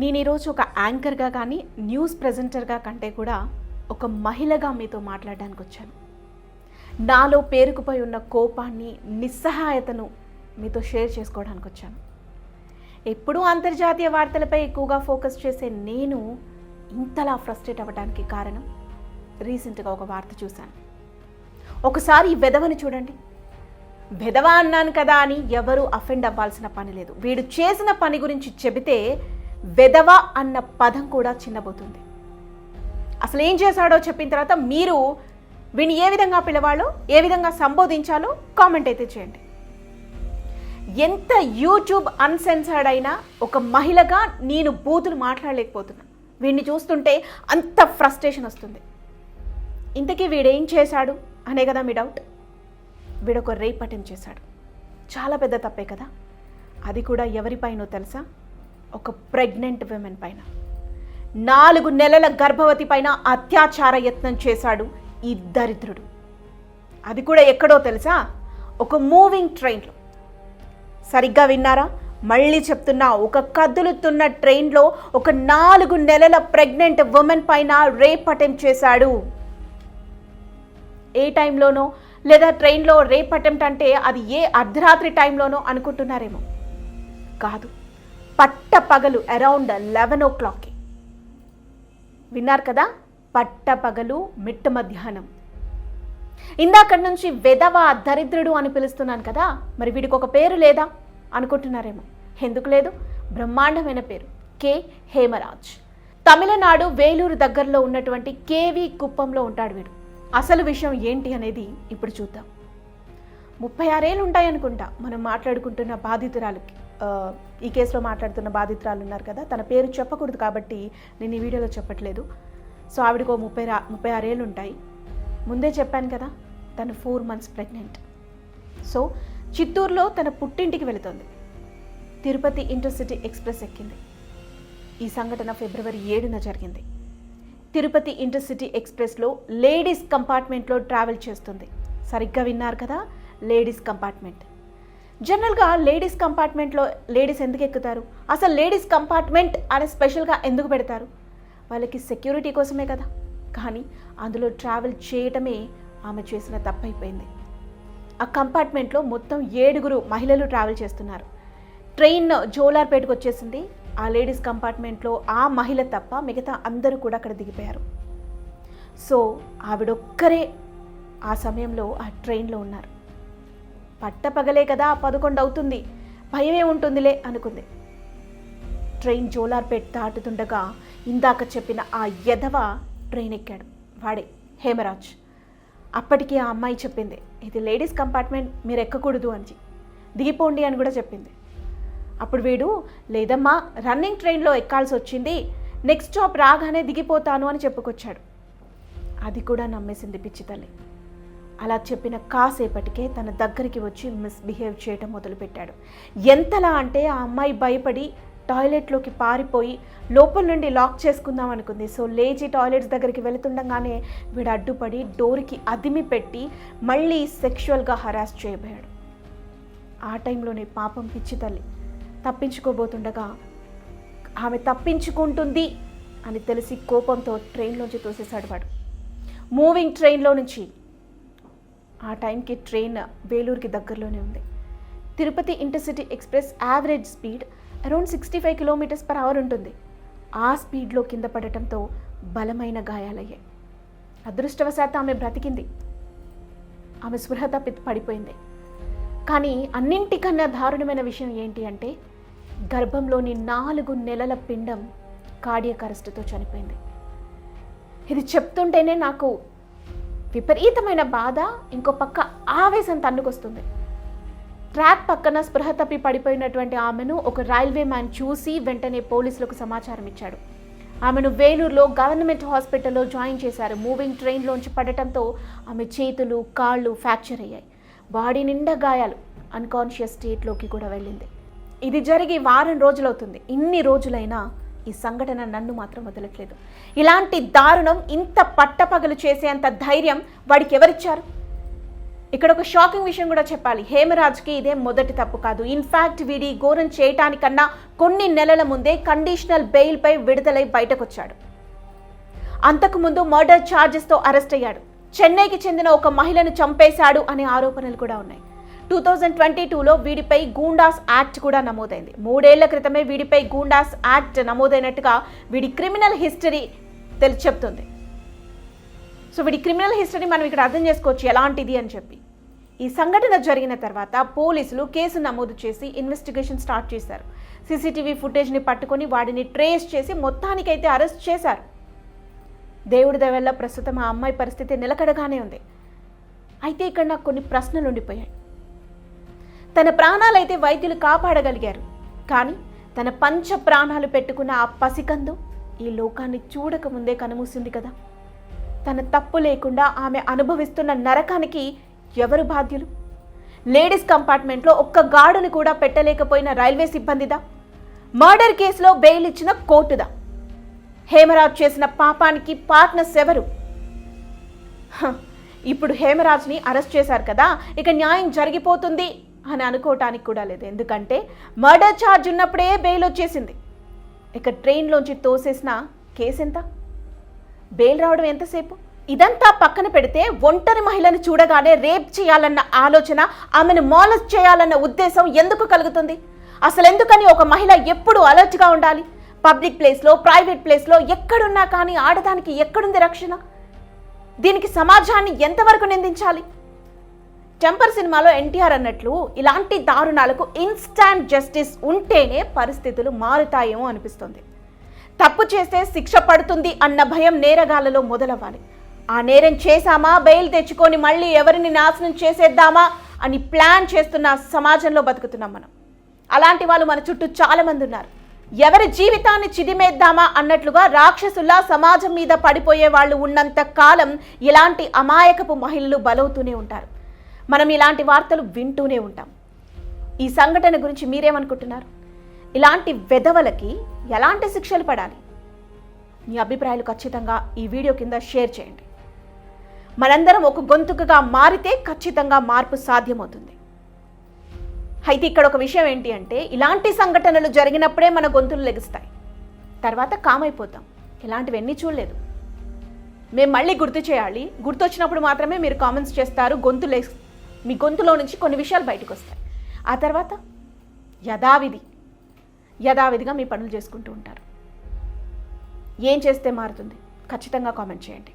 నేను ఈరోజు ఒక యాంకర్గా కానీ న్యూస్ ప్రెజెంటర్గా కంటే కూడా ఒక మహిళగా మీతో మాట్లాడడానికి వచ్చాను. నాలో పేరుకుపోయి ఉన్న కోపాన్ని నిస్సహాయతను మీతో షేర్ చేసుకోవడానికి వచ్చాను. ఎప్పుడూ అంతర్జాతీయ వార్తలపై ఎక్కువగా ఫోకస్ చేసే నేను ఇంతలా ఫ్రస్ట్రేట్ అవ్వడానికి కారణం రీసెంట్గా ఒక వార్త చూశాను. ఒకసారి ఈ వెధవని చూడండి. వెధవ అన్నాను కదా అని ఎవరు అఫెండ్ అవ్వాల్సిన పని లేదు. వీడు చేసిన పని గురించి చెబితే వెధవ అన్న పదం కూడా చిన్నబోతుంది. అసలు ఏం చేశాడో చెప్పిన తర్వాత మీరు వీడిని ఏ విధంగా పిలవాలో ఏ విధంగా సంబోధించాలో కామెంట్ అయితే చేయండి. ఎంత యూట్యూబ్ అన్సెన్సర్డ్ అయినా ఒక మహిళగా నేను బూతులు మాట్లాడలేకపోతున్నా. వీడిని చూస్తుంటే అంత ఫ్రస్ట్రేషన్ వస్తుంది. ఇంతకీ వీడేం చేశాడు అనే కదా మీ డౌట్. వీడొక రేప్ అటెంప్ట్ చేశాడు. చాలా పెద్ద తప్పే కదా? అది కూడా ఎవరిపైనో తెలుసా? ఒక ప్రెగ్నెంట్ విమెన్ పైన. నాలుగు నెలల గర్భవతి పైన అత్యాచార యత్నం చేశాడు ఈ దరిద్రుడు. అది కూడా ఎక్కడో తెలుసా? ఒక మూవింగ్ ట్రైన్లో సరిగ్గా విన్నారా? మళ్ళీ చెప్తున్నా ఒక కదులుతున్న ట్రైన్లో ఒక నాలుగు నెలల ప్రెగ్నెంట్ ఉమెన్ పైన రేప్ అటెంప్ట్ చేశాడు. ఏ టైంలోనో లేదా ట్రైన్లో రేప్ అటెంప్ట్ అంటే అది ఏ అర్ధరాత్రి టైంలోనో అనుకుంటున్నారేమో. కాదు. పట్ట పగలు అరౌండ్ లెవెన్ ఓ క్లాక్కి విన్నారు కదా? పట్ట పగలు మిట్ట మధ్యాహ్నం. ఇందాకడి నుంచి వెదవ దరిద్రుడు అని పిలుస్తున్నాను కదా మరి వీడికి ఒక పేరు లేదా? అనుకుంటున్నారేమో. ఎందుకు లేదు? బ్రహ్మాండమైన పేరు. కె. హేమరాజ్. తమిళనాడు వేలూరు దగ్గరలో ఉన్నటువంటి కేవి కుప్పంలో ఉంటాడు వీడు. అసలు విషయం ఏంటి అనేది ఇప్పుడు చూద్దాం. ముప్పై ఆరేళ్ళు ఉంటాయనుకుంటా మనం మాట్లాడుకుంటున్న బాధితురాలకి. ఈ కేసులో మాట్లాడుతున్న బాధితురాలు ఉన్నారు కదా తన పేరు చెప్పకూడదు కాబట్టి నేను ఈ వీడియోలో చెప్పట్లేదు. సో ఆవిడకు ఓ ముప్పై రా ముప్పై ఆరేళ్ళు ఉంటాయి. ముందే చెప్పాను కదా తను ఫోర్ మంత్స్ ప్రెగ్నెంట్. సో చిత్తూరులో తన పుట్టింటికి వెళుతోంది. తిరుపతి ఇంటర్సిటీ ఎక్స్ప్రెస్ ఎక్కింది. ఈ సంఘటన ఫిబ్రవరి ఏడున జరిగింది. తిరుపతి ఇంటర్సిటీ ఎక్స్ప్రెస్లో లేడీస్ కంపార్ట్మెంట్లో ట్రావెల్ చేస్తుంది. సరిగ్గా విన్నారు కదా లేడీస్ కంపార్ట్మెంట్. జనరల్గా లేడీస్ కంపార్ట్మెంట్లో లేడీస్ ఎందుకు ఎక్కుతారు? అసలు లేడీస్ కంపార్ట్మెంట్ అని స్పెషల్గా ఎందుకు పెడతారు? వాళ్ళకి సెక్యూరిటీ కోసమే కదా. కానీ అందులో ట్రావెల్ చేయటమే ఆమె చేసిన తప్పైపోయింది. ఆ కంపార్ట్మెంట్లో మొత్తం ఏడుగురు మహిళలు ట్రావెల్ చేస్తున్నారు. ట్రైన్ జోలార్పేటకు వచ్చేసింది. ఆ లేడీస్ కంపార్ట్మెంట్లో ఆ మహిళ తప్ప మిగతా అందరూ కూడా అక్కడ దిగిపోయారు. సో ఆవిడొక్కరే ఆ సమయంలో ఆ ట్రైన్లో ఉన్నారు. పట్టపగలే కదా పదకొండు అవుతుంది భయమే ఉంటుందిలే అనుకుంది. ట్రైన్ జోలార్పేట్ దాటుతుండగా ఇందాక చెప్పిన ఆ యధవ ట్రైన్ ఎక్కాడు వాడే హేమరాజ్. అప్పటికి ఆ అమ్మాయి చెప్పింది ఇది లేడీస్ కంపార్ట్మెంట్ మీరు ఎక్కకూడదు అని దిగిపోండి అని కూడా చెప్పింది. అప్పుడు వీడు లేదమ్మా రన్నింగ్ ట్రైన్లో ఎక్కాల్సి వచ్చింది నెక్స్ట్ స్టాప్ రాగానే దిగిపోతాను అని చెప్పుకొచ్చాడు. అది కూడా నమ్మేసింది పిచ్చి తల్లి. అలా చెప్పిన కాసేపటికే తన దగ్గరికి వచ్చి మిస్బిహేవ్ చేయటం మొదలుపెట్టాడు. ఎంతలా అంటే ఆ అమ్మాయి భయపడి టాయిలెట్లోకి పారిపోయి లోపల నుండి లాక్ చేసుకుందాం అనుకుంది. సో లేచి టాయిలెట్స్ దగ్గరికి వెళుతుండగానే వీడు అడ్డుపడి డోర్కి అదిమి పెట్టి మళ్ళీ సెక్షువల్గా హరాస్ చేయబోయాడు. ఆ టైంలోనే పాపం పిచ్చి తల్లి తప్పించుకోబోతుండగా ఆమె తప్పించుకుంటుంది అని తెలిసి కోపంతో ట్రైన్లోంచి తోసేశాడు వాడు. మూవింగ్ ట్రైన్లో నుంచి ఆ టైంకి ట్రైన్ వేలూరుకి దగ్గరలోనే ఉంది. Tirupati intercity express average speed around sixty five kilometres per hour ఉంటుంది. ఆ స్పీడ్లో కింద పడటంతో బలమైన గాయాలయ్యాయి. అదృష్టవశాత్తు ఆమె బ్రతికింది. ఆమె స్పృహ తప్పి పడిపోయింది. కానీ అన్నింటికన్నా దారుణమైన విషయం ఏంటి అంటే గర్భంలోని నాలుగు నెలల పిండం కార్డియక్ అరెస్ట్తో చనిపోయింది. ఇది చెప్తుంటేనే నాకు విపరీతమైన బాధ ఇంకో పక్క ఆవేశం తన్నుకొస్తుంది. ట్రాక్ పక్కన స్పృహ తప్పి పడిపోయినటువంటి ఆమెను ఒక రైల్వే మ్యాన్ చూసి వెంటనే పోలీసులకు సమాచారం ఇచ్చాడు. ఆమెను వేలూరులో గవర్నమెంట్ హాస్పిటల్లో జాయిన్ చేశారు. మూవింగ్ ట్రైన్లోంచి పడటంతో ఆమె చేతులు కాళ్ళు ఫ్రాక్చర్ అయ్యాయి. బాడీ నిండా గాయాలు. అన్కాన్షియస్ స్టేట్లోకి కూడా వెళ్ళింది. ఇది జరిగి వారం రోజులవుతుంది. ఇన్ని రోజులైనా ఈ సంఘటన నన్ను మాత్రం వదలట్లేదు. ఇలాంటి దారుణం ఇంత పట్టపగలు చేసేంత ధైర్యం వాడికి ఎవరిచ్చారు? ఇక్కడ ఒక షాకింగ్ విషయం కూడా చెప్పాలి. హేమరాజ్కి ఇదే మొదటి తప్పు కాదు. ఇన్ఫాక్ట్ వీడి ఘోరం చేయటానికన్నా కొన్ని నెలల ముందే కండిషనల్ బెయిల్పై విడుదలై బయటకొచ్చాడు. అంతకుముందు మర్డర్ ఛార్జెస్తో అరెస్ట్ అయ్యాడు. చెన్నైకి చెందిన ఒక మహిళను చంపేశాడు అనే ఆరోపణలు కూడా ఉన్నాయి. టూ థౌజండ్ ట్వంటీ టూలో వీడిపై గూండాస్ యాక్ట్ కూడా నమోదైంది. మూడేళ్ళ క్రితమే వీడిపై గూండాస్ యాక్ట్ నమోదైనట్టుగా వీడి క్రిమినల్ హిస్టరీ తెలిసి చెప్తుంది. సో వీడి క్రిమినల్ హిస్టరీ మనం ఇక్కడ అర్థం చేసుకోవచ్చు ఎలాంటిది అని చెప్పి. ఈ సంఘటన జరిగిన తర్వాత పోలీసులు కేసు నమోదు చేసి ఇన్వెస్టిగేషన్ స్టార్ట్ చేశారు. సీసీటీవీ ఫుటేజ్ని పట్టుకొని వాడిని ట్రేస్ చేసి మొత్తానికైతే అరెస్ట్ చేశారు. దేవుడి దయవల్ల ప్రస్తుతం ఆ అమ్మాయి పరిస్థితి నిలకడగానే ఉంది. అయితే ఇక్కడ నాకు కొన్ని ప్రశ్నలు ఉండిపోయాయి. తన ప్రాణాలైతే వైద్యులు కాపాడగలిగారు. కానీ తన పంచ ప్రాణాలు పెట్టుకున్న ఆ పసికందు ఈ లోకాన్ని చూడక ముందే కనుమూసింది కదా. తన తప్పు లేకుండా ఆమె అనుభవిస్తున్న నరకానికి ఎవరు బాధ్యులు? లేడీస్ కంపార్ట్మెంట్లో ఒక్క గాడుని కూడా పెట్టలేకపోయిన రైల్వే సిబ్బందిదా? మర్డర్ కేసులో బెయిల్ ఇచ్చిన కోర్టుదా? హేమరాజ్ చేసిన పాపానికి పార్ట్నర్స్ ఎవరు? ఇప్పుడు హేమరాజ్ని అరెస్ట్ చేశారు కదా ఇక న్యాయం జరిగిపోతుంది. అని అనుకోవటానికి కూడా లేదు. ఎందుకంటే మర్డర్ ఛార్జ్ ఉన్నప్పుడే బెయిల్ వచ్చేసింది. ఇక ట్రైన్లోంచి తోసేసిన కేసు ఎంత? బెయిల్ రావడం ఎంతసేపు? ఇదంతా పక్కన పెడితే ఒంటరి మహిళను చూడగానే రేప్ చేయాలన్న ఆలోచన ఆమెను మాలస్ చేయాలన్న ఉద్దేశం ఎందుకు కలుగుతుంది? అసలు ఎందుకని ఒక మహిళ ఎప్పుడు అలర్ట్గా ఉండాలి? పబ్లిక్ ప్లేస్లో ప్రైవేట్ ప్లేస్లో ఎక్కడున్నా కానీ ఆడదానికి ఎక్కడుంది రక్షణ? దీనికి సమాజాన్ని ఎంతవరకు నిందించాలి? టెంపర్ సినిమాలో ఎన్టీఆర్ అన్నట్లు ఇలాంటి దారుణాలకు ఇన్స్టాంట్ జస్టిస్ ఉంటేనే పరిస్థితులు మారుతాయేమో అనిపిస్తుంది. తప్పు చేస్తే శిక్ష పడుతుంది అన్న భయం నేరగాలలో మొదలవ్వాలి. ఆ నేరం చేశామా? బెయిల్ తెచ్చుకొని మళ్ళీ ఎవరిని నాశనం చేసేద్దామా? అని ప్లాన్ చేస్తున్న సమాజంలో బతుకుతున్నాం మనం. అలాంటి వాళ్ళు మన చుట్టూ చాలామంది ఉన్నారు. ఎవరి జీవితాన్ని చిదిమేద్దామా అన్నట్లుగా రాక్షసుల్లా సమాజం మీద పడిపోయే వాళ్ళు ఉన్నంత కాలం ఇలాంటి అమాయకపు మహిళలు బలవుతూనే ఉంటారు. మనం ఇలాంటి వార్తలు వింటూనే ఉంటాం. ఈ సంఘటన గురించి మీరేమనుకుంటున్నారు? ఇలాంటి వెధవలకి ఎలాంటి శిక్షలు పడాలి? మీ అభిప్రాయాలు ఖచ్చితంగా ఈ వీడియో కింద షేర్ చేయండి. మనందరం ఒక గొంతుకగా మారితే ఖచ్చితంగా మార్పు సాధ్యమవుతుంది. అయితే ఇక్కడ ఒక విషయం ఏంటి అంటే ఇలాంటి సంఘటనలు జరిగినప్పుడే మన గొంతులు లెగుస్తాయి. తర్వాత కామైపోతాం. ఇలాంటివన్నీ చూడలేదు. మేము మళ్ళీ గుర్తు చేయాలి. గుర్తొచ్చినప్పుడు మాత్రమే మీరు కామెంట్స్ చేస్తారు గొంతు లే మీ గొంతులో నుంచి కొన్ని విషయాలు బయటకు వస్తాయి. ఆ తర్వాత యథావిధి యథావిధిగా మీ పనులు చేసుకుంటూ ఉంటారు. ఏం చేస్తే మారుతుంది? ఖచ్చితంగా కామెంట్ చేయండి.